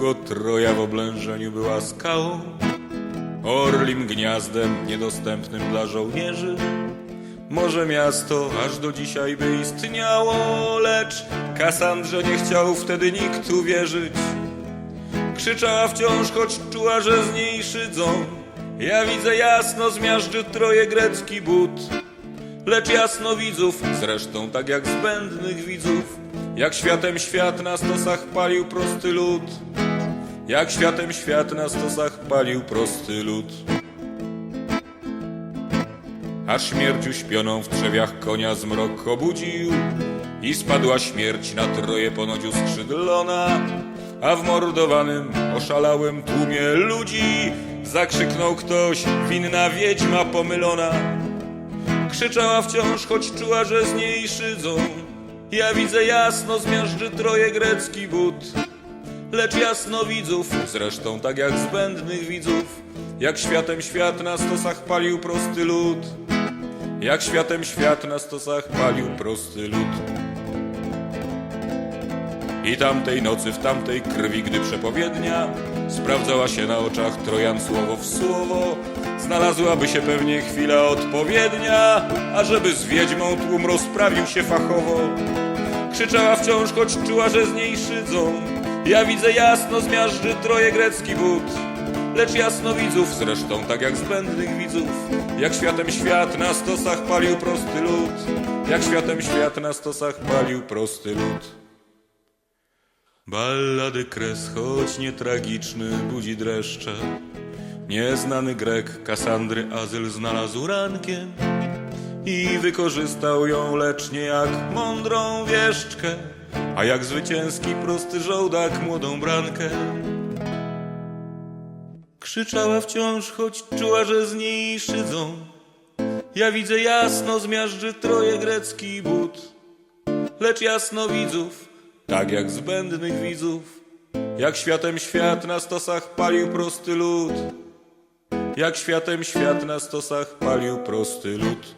Długo Troja w oblężeniu była skałą, orlim gniazdem niedostępnym dla żołnierzy. Może miasto aż do dzisiaj by istniało, lecz Kasandrze nie chciał wtedy nikt uwierzyć. Krzyczała wciąż, choć czuła, że z niej szydzą. Ja widzę jasno, zmiażdży troje grecki but. Lecz jasno widzów, zresztą tak jak zbędnych widzów, jak światem świat na stosach palił prosty lud. Jak światem świat na stosach palił prosty lud. A śmierć uśpioną w trzewiach konia zmrok obudził i spadła śmierć na troje ponoć uskrzydlona, a w mordowanym, oszalałym tłumie ludzi zakrzyknął ktoś, winna wiedźma pomylona. Krzyczała wciąż, choć czuła, że z niej szydzą. Ja widzę jasno, zmiażdży troje grecki but. Lecz jasno widzów, zresztą tak jak zbędnych widzów, jak światem świat na stosach palił prosty lud. Jak światem świat na stosach palił prosty lud. I tamtej nocy w tamtej krwi, gdy przepowiednia sprawdzała się na oczach Trojan słowo w słowo, znalazłaby się pewnie chwila odpowiednia, ażeby z wiedźmą tłum rozprawił się fachowo. Krzyczała wciąż, choć czuła, że z niej szydzą. Ja widzę jasno, zmiażdży troje grecki but. Lecz jasno widzów, zresztą tak jak zbędnych widzów, jak światem świat na stosach palił prosty lud. Jak światem świat na stosach palił prosty lud. Ballady kres, choć nie tragiczny, budzi dreszcze. Nieznany Grek Kasandry azyl znalazł rankiem i wykorzystał ją, lecz nie jak mądrą wieszczkę, a jak zwycięski prosty żołdak młodą brankę. Krzyczała wciąż, choć czuła, że z niej szydzą. Ja widzę jasno, zmiażdży troje grecki but, lecz jasno widzów, tak jak zbędnych widzów, jak światem świat na stosach palił prosty lud, jak światem świat na stosach palił prosty lud.